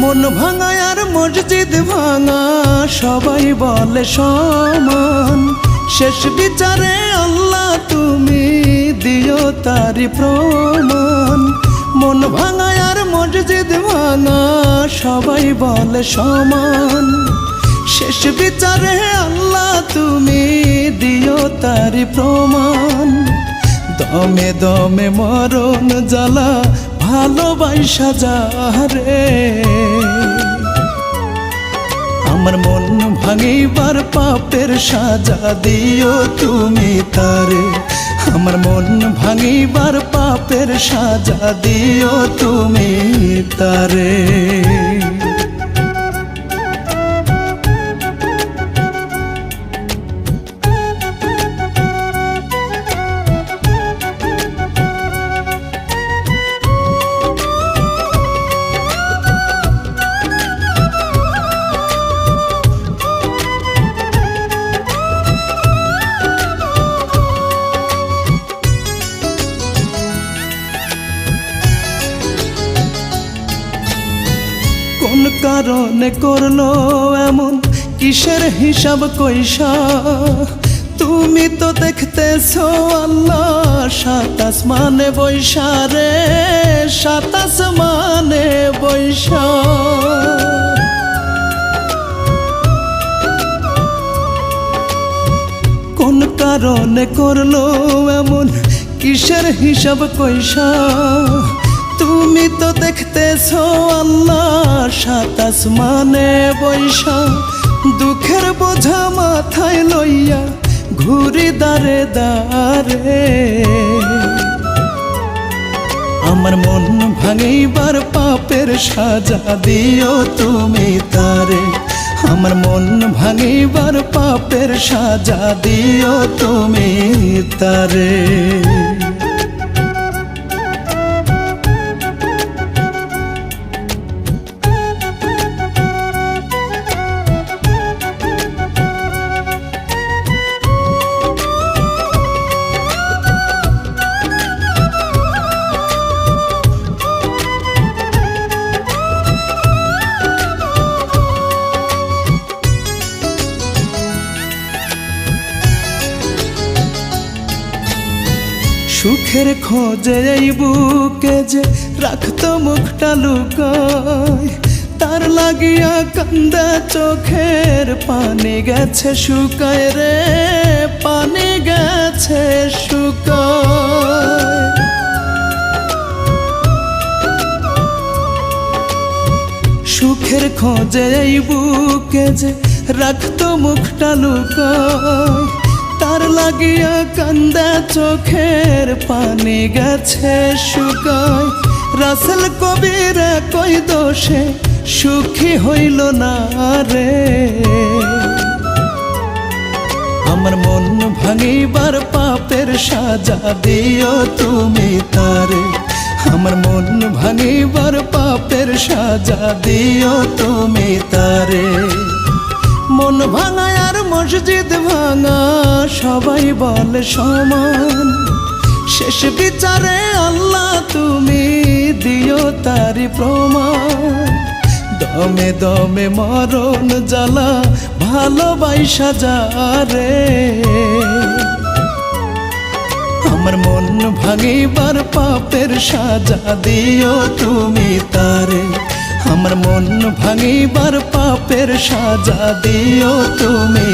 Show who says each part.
Speaker 1: মন ভাঙা আর মসজিদ ভাঙা, সবাই বলে সমান। শেষ বিচারে আল্লাহ তুমি দিও তারি প্রমাণ। মন ভাঙা আর মসজিদ ভাঙা, সবাই বলে সমান। শেষ বিচারে আল্লাহ তুমি দিও তারি প্রমাণ। দমে দমে মরণ জ্বালা ভালোবাসা যারে আমার মন ভাঙিবার পাপের সাজা দিও তুমি তারে। আমার মন ভাঙিবার পাপের সাজা দিও তুমি তারে। কারণে করল এমন? কিসের হিসাব কৈশা তুমি তো দেখতেছো আল্লাহ সাতাস মানে বৈশা রে সাতাস মানে বৈশা কোন কারণে করল এমন? কিসের হিসাব কইসা তুমি তো দেখতেছো আল্লাহ সাতাস মানে বৈশা। দুঃখের বোঝা মাথায় লইয়া ঘুরি দারে দারে। আমার মন ভাঙিবার পাপের সাজা দিও তুমি তারে। আমার মন ভাঙিবার পাপের সাজা দিও তুমি তারে। সুখের খোঁজে এই বুকে যে রাখত মুখটা লুকায়, তার লাগিয়া কান্দা চোখের পানি গেছে, শুকায় রে, পানি গেছে, শুকায়। সুখের খোঁজে এই বুকে যে রাখত মুখটা লুকায় তার লাগিয়া কান্দা চোখের পানি গেছে শুকায়। রাসেল কবির কই দোষে, সুখী হইল না রে। আমার মন ভাঙিবার পাপের সাজা দিও তুমি তারে। আমার মন ভাঙিবার পাপের সাজা দিও তুমি তারে। মন ভাঙা আর মসজিদ ভাঙা, সবাই বলে সমান। শেষ বিচারে আল্লাহ তুমি দিও তারি প্রমাণ। দমে দমে মরণ জ্বালা ভালোবাসা যারে আমার মন ভাঙিবার পাপের সাজা দিও তুমি তারে। আমার মন ভাঙিবার পাপের সাজা দিও তুমি।